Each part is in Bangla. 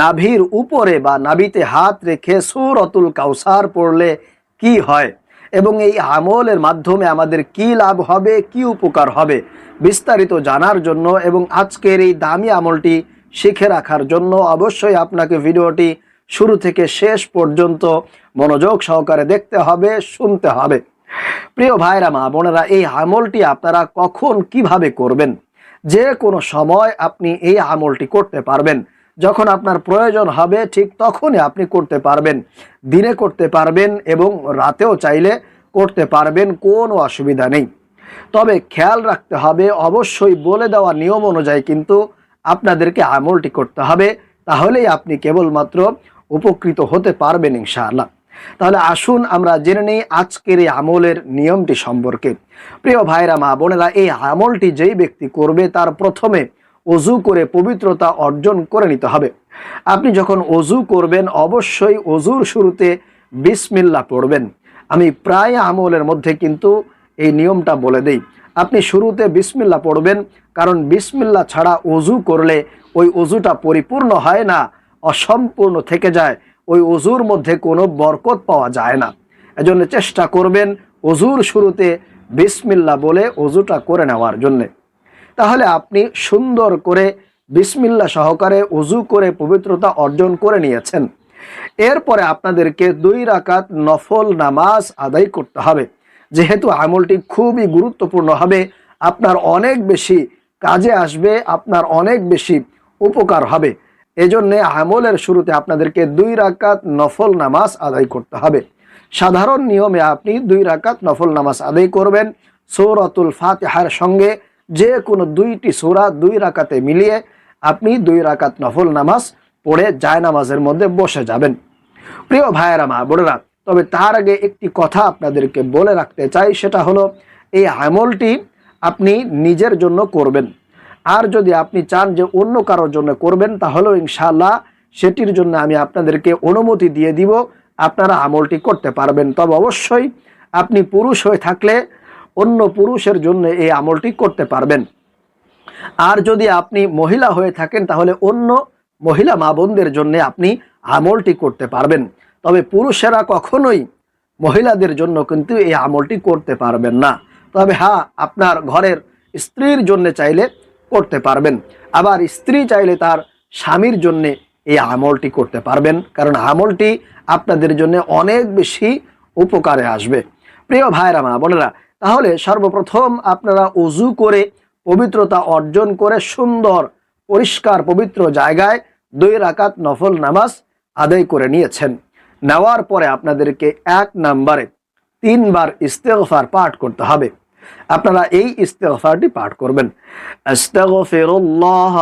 নাভির উপরে বা নাভিতে হাত রেখে সুরতুল কাউসার পড়লে কি হয়? এবং এই আমলের মাধ্যমে আমাদের কি লাভ হবে, কি উপকার হবে? বিস্তারিত জানার জন্য এবং আজকের এই দামি আমলটি শিখে রাখার জন্য অবশ্যই আপনাকে ভিডিওটি শুরু থেকে শেষ পর্যন্ত মনোযোগ সহকারে দেখতে হবে, শুনতে হবে। প্রিয় ভাইরা, মা বোনেরা, এই আমলটি আপনারা কখন কীভাবে করবেন? যে কোনো সময় আপনি এই আমলটি করতে পারবেন। যখন আপনার প্রয়োজন হবে, ঠিক তখনই আপনি করতে পারবেন। দিনে করতে পারবেন এবং রাতেও চাইলে করতে পারবেন, কোনো অসুবিধা নেই। তবে খেয়াল রাখতে হবে, অবশ্যই বলে দেওয়া নিয়ম অনুযায়ী কিন্তু আপনাদেরকে আমলটি করতে হবে, তাহলেই আপনি কেবলমাত্র উপকৃত হতে পারবেন ইনশাআল্লাহ। তাহলে আসুন আমরা জেনে নিই আজকের এই আমলের নিয়মটি সম্পর্কে। প্রিয় ভাইরা, মা বোনেরা, এই আমলটি যেই ব্যক্তি করবে, তার প্রথমে অজু করে পবিত্রতা অর্জন করে নিতে হবে। আপনি যখন অজু করবেন, অবশ্যই অজুর শুরুতে বিসমিল্লা পড়বেন। আমি প্রায় আমলের মধ্যে কিন্তু এই নিয়মটা বলে দেই। আপনি শুরুতে বিসমিল্লা পড়বেন, কারণ বিসমিল্লা ছাড়া অজু করলে ওই অজুটা পরিপূর্ণ হয় না, অসম্পূর্ণ থেকে যায়, ওই অজুর মধ্যে কোনো বরকত পাওয়া যায় না। এজন্য চেষ্টা করবেন অজুর শুরুতে বিসমিল্লা বলে অজুটা করে নেওয়ার জন্যে। তাহলে আপনি সুন্দর করে বিসমিল্লা সহকারে অজু করে পবিত্রতা অর্জন করে নিয়েছেন। এরপরে আপনাদেরকে দুই রাকাত নফল নামাজ আদায় করতে হবে। যেহেতু আমলটি খুবই গুরুত্বপূর্ণ হবে, আপনার অনেক বেশি কাজে আসবে, আপনার অনেক বেশি উপকার হবে। এজন্যে আমলের শুরুতে আপনাদেরকে দুই রাকাত নফল নামাজ আদায় করতে হবে। সাধারণ নিয়মে আপনি দুই রাকাত নফল নামাজ আদায় করবেন। সৌরতুল ফাতেহার সঙ্গে যে কোনো দুইটি সোরা দুই রাকাতে মিলিয়ে আপনি দুই রাকাত নফল নামাজ পড়ে জায় নামাজের মধ্যে বসে যাবেন। প্রিয় ভাইয়েরা, মা বোনেরা, তবে তার আগে একটি কথা আপনাদেরকে বলে রাখতে চাই, সেটা হলো এই আমলটি আপনি নিজের জন্য করবেন। আর যদি আপনি চান যে অন্য কারোর জন্য করবেন, তাহলেও ইনশাল্লাহ সেটির জন্য আমি আপনাদেরকে অনুমতি দিয়ে দিব, আপনারা আমলটি করতে পারবেন। তবে অবশ্যই আপনি পুরুষ হয়ে থাকলে অন্য পুরুষের জন্য এই আমলটি করতে পারবেন। আর যদি আপনি মহিলা হয়ে থাকেন, তাহলে অন্য মহিলা মা বোনদের জন্য আপনি আমলটি করতে পারবেন। তবে পুরুষেরা কখনোই মহিলাদের জন্য কিন্তু এই আমলটি করতে পারবেন না। তবে হ্যাঁ আপনার ঘরের স্ত্রীর জন্য চাইলে করতে পারবেন। আবার স্ত্রী চাইলে তার স্বামীর জন্য এই আমলটি করতে পারবেন। কারণ আমলটি আপনাদের জন্য অনেক বেশি উপকারে আসবে। প্রিয় ভাইরা মা বোনেরা তাহলে সর্বপ্রথম আপনারা উজু করে পবিত্রতা অর্জন করে সুন্দর, পরিষ্কার, পবিত্র জায়গায় দুই রাকাত নফল নামাজ আদায় করে নিয়েছেন। নেওয়ার পরে আপনাদেরকে এক নাম্বারে তিনবার ইস্তেগফার পাঠ করতে হবে। আপনারা এই ইস্তেগফারটি পাঠ করবেন। আস্তাগফিরুল্লাহ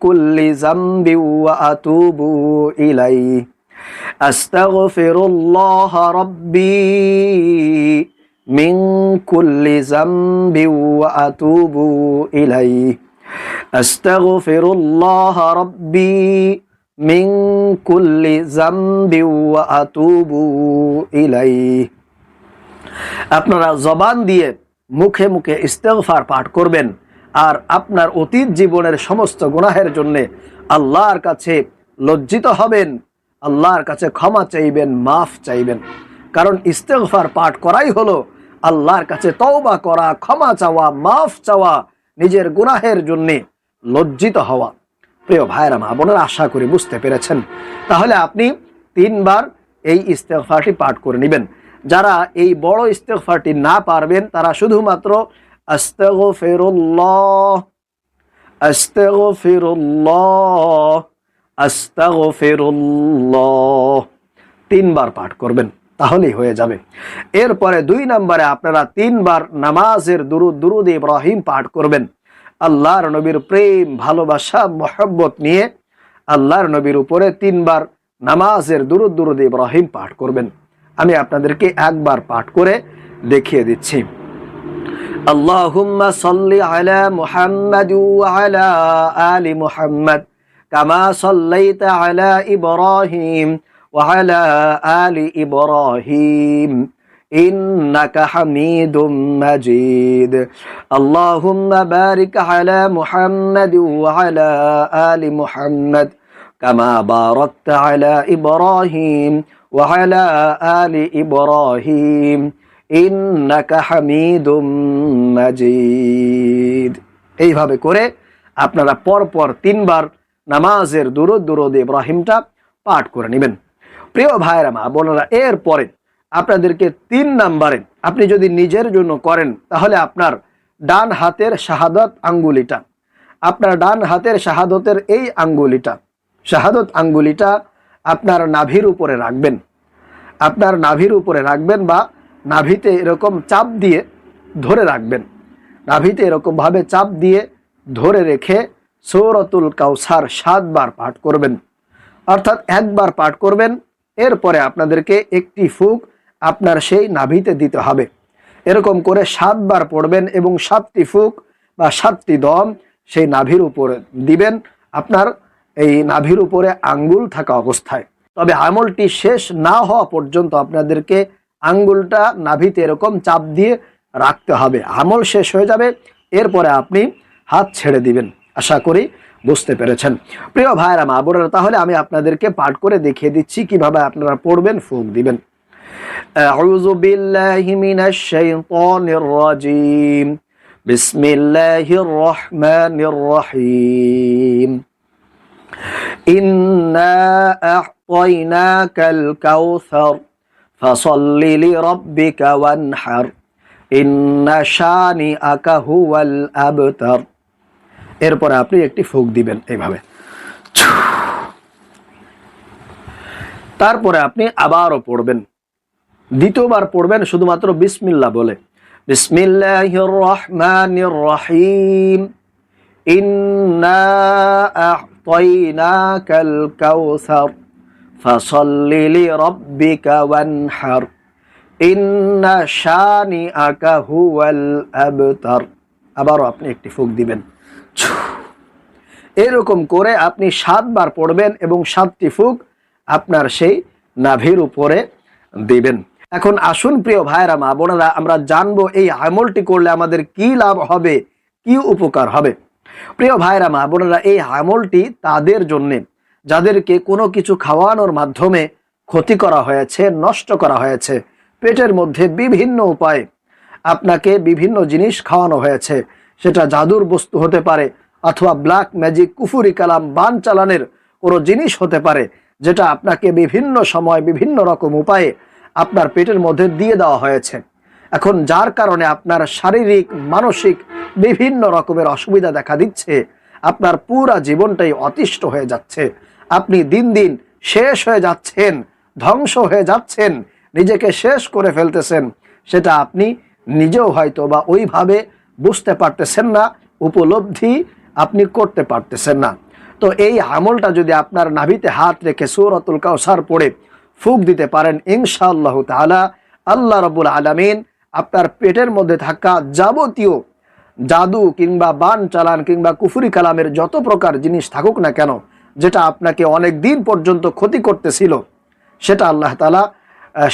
কুল্লি যামবি ওয়া আতুবু ইলাইহি। আস্তাগফিরুল্লাহ রাব্বি মিন কুল্লি যামবি ওয়া আতুবু ইলাইহি। আস্তাগফিরুল্লাহ রাব্বি মিন কুল্লি যামবি ওয়া আতুবু ইলাইহি। আপনারা জবান দিয়ে মুখে মুখে ইস্তেগফার পাঠ করবেন আর আপনার অতীত জীবনের সমস্ত গুনাহের জন্য আল্লাহর কাছে লজ্জিত হবেন। আল্লাহর কাছে ক্ষমা চাইবেন, মাফ চাইবেন। কারণ ইস্তেগফার পাঠ করাই হলো আল্লাহর কাছে তওবা করা, ক্ষমা চাওয়া, মাফ চাওয়া, নিজের গুনাহের জন্যে লজ্জিত হওয়া। প্রিয় ভাইরা মা বোনের, আশা করি বুঝতে পেরেছেন। তাহলে আপনি তিনবার এই ইস্তেগফারটি পাঠ করে নেবেন। যারা এই বড় ইস্তেগফারটি না পারবেন, তারা শুধুমাত্র আস্তাগফিরুল্লাহ আস্তাগফিরুল্লাহ। তিনবার পাঠ করবেন, তাহলেই হয়ে যাবে। এরপরে দুই নম্বরে আপনারা তিনবার নামাজের দুরুদ দুরুদ ইব্রাহিম পাঠ করবেন। আল্লাহর নবীর প্রেম, ভালোবাসা, মহব্বত নিয়ে আল্লাহর নবীর উপরে তিনবার নামাজের দুরুদ দুরুদ ইব্রাহিম পাঠ করবেন। আমি আপনাদেরকে একবার পাঠ করে দেখিয়ে দিচ্ছি। আল্লাহ সাল্লি আলা মুহাম্মাদ আলা আলী মুহাম্মাদ। محمد كما صليت على إبراهيم وعلى آل إبراهيم إنك حميد مجيد اللهم بارك على محمد وعلى آل محمد كما باركت على إبراهيم وعلى آل إبراهيم إنك حميد مجيد এইভাবে করে আপনারা পরপর তিনবার নামাজের দুরুদ দুরুদ ইব্রাহিমটা পাঠ করে নেবেন। প্রিয় ভাইরা মা বোনেরা এর পরে আপনাদেরকে তিন নাম্বারে আপনি যদি নিজের জন্য করেন, তাহলে আপনার ডান হাতের শাহাদত আঙ্গুলিটা, আপনার ডান হাতের শাহাদতের এই আঙ্গুলিটা, শাহাদত আঙ্গুলিটা আপনার নাভির উপরে রাখবেন। আপনার নাভির উপরে রাখবেন বা নাভিতে এরকম চাপ দিয়ে ধরে রাখবেন। নাভিতে এরকমভাবে চাপ দিয়ে ধরে রেখে সৌরতুল কাউসার সাতবার পাঠ করবেন। অর্থাৎ একবার পাঠ করবেন, এরপরে আপনাদেরকে একটি ফুক আপনার সেই নাভিতে দিতে হবে। এরকম করে সাতবার পড়বেন এবং সাতটি ফুক বা সাতটি দম সেই নাভির উপরে দিবেন, আপনার এই নাভির উপরে আঙ্গুল থাকা অবস্থায়। তবে আমলটি শেষ না হওয়া পর্যন্ত আপনাদেরকে আঙ্গুলটা নাভিতে এরকম চাপ দিয়ে রাখতে হবে। আমল শেষ হয়ে যাবে, এরপরে আপনি হাত ছেড়ে দিবেন। আশা করি বুঝতে পেরেছেন প্রিয় ভাইরা মা বোনেরা তাহলে আমি আপনাদেরকে পাঠ করে দেখিয়ে দিচ্ছি কিভাবে আপনারা পড়বেন ফুক দিবেন أعوذ بالله من الشيطان الرجيم بسم الله الرحمن الرحيم إنا أعطيناك الكوثر فصل لربك وانحر إن شانئك هو الأبتر এরপরে আপনি একটি ফুক দিবেন এইভাবে। তারপরে আপনি আবারও পড়বেন। দ্বিতীয়বার পড়বেন শুধুমাত্র বিসমিল্লা বলে। রহিম ইন্না আবতার। আবারও আপনি একটি ফুক দিবেন। এরকম করে আপনি সাতবার পড়বেন এবং সাতটি ফুক আপনার সেই নাভির উপরে দিবেন। এখন আসুন প্রিয় ভাইরা মা বোনেরা, আমরা জানব এই আমলটি করলে আমাদের কি লাভ হবে, কি উপকার হবে। প্রিয় ভাইরা মা বোনেরা, এই আমলটি তাদের জন্যে, যাদেরকে কোনো কিছু খাওয়ানোর মাধ্যমে ক্ষতি করা হয়েছে, নষ্ট করা হয়েছে, পেটের মধ্যে বিভিন্ন উপায়ে আপনাকে বিভিন্ন জিনিস খাওয়ানো হয়েছে সেটা জাদুর বস্তু হতে পারে, অথবা ব্ল্যাক ম্যাজিক কুফুরি কালাম বান চালানের কোনো জিনিস হতে পারে, যেটা আপনাকে বিভিন্ন সময় বিভিন্ন রকম উপায়ে আপনার পেটের মধ্যে দিয়ে দেওয়া হয়েছে। এখন যার কারণে আপনার শারীরিক, মানসিক বিভিন্ন রকমের অসুবিধা দেখা দিচ্ছে, আপনার পুরা জীবনটাই অতিষ্ঠ হয়ে যাচ্ছে। আপনি দিন দিন শেষ হয়ে যাচ্ছেন, ধ্বংস হয়ে যাচ্ছেন, নিজেকে শেষ করে ফেলতেছেন, সেটা আপনি নিজেও হয়তো বা ওইভাবে বুঝতে পারতেছেন না, উপলব্ধি আপনি করতে পারতেছেন না। তো এই আমলটা যদি আপনার নাভিতে হাত রেখে সৌরতুল কাউসার পড়ে ফুক দিতে পারেন, ইনশাআল্লাহ তালা আল্লাহ রবুল আলমিন আপনার পেটের মধ্যে থাকা যাবতীয় জাদু কিংবা বান চালান কিংবা কুফুরি কালামের যত প্রকার জিনিস থাকুক না কেন, যেটা আপনাকে অনেক দিন পর্যন্ত ক্ষতি করতেছিল, সেটা আল্লাহ তালা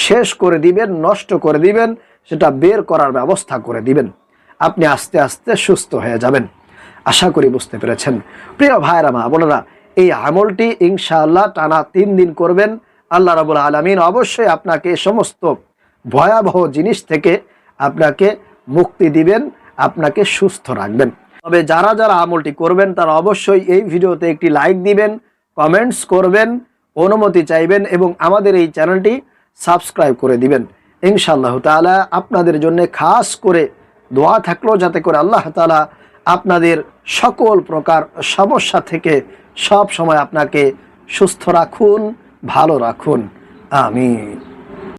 শেষ করে দিবেন, নষ্ট করে দিবেন, সেটা বের করার ব্যবস্থা করে দিবেন। আপনি আস্তে আস্তে সুস্থ হয়ে যাবেন। আশা করি বুঝতে পেরেছেন। প্রিয় ভাইরা মা বোনেরা, এই আমলটি ইনশাআল্লাহ টানা তিন দিন করবেন। আল্লাহ রাবুল আলমিন অবশ্যই আপনাকে সমস্ত ভয়াবহ জিনিস থেকে আপনাকে মুক্তি দিবেন, আপনাকে সুস্থ রাখবেন। তবে যারা যারা আমলটি করবেন, তারা অবশ্যই এই ভিডিওতে একটি লাইক দিবেন, কমেন্টস করবেন, অনুমতি চাইবেন এবং আমাদের এই চ্যানেলটি সাবস্ক্রাইব করে দিবেন। ইনশাআল্লাহ তালা আপনাদের জন্য খাস করে দোয়া থাকল যাতে করে আল্লাহ তালা আপনাদের সকল প্রকার সমস্যা থেকে সব সময় আপনাকে সুস্থ রাখুন, ভালো রাখুন। আমিন।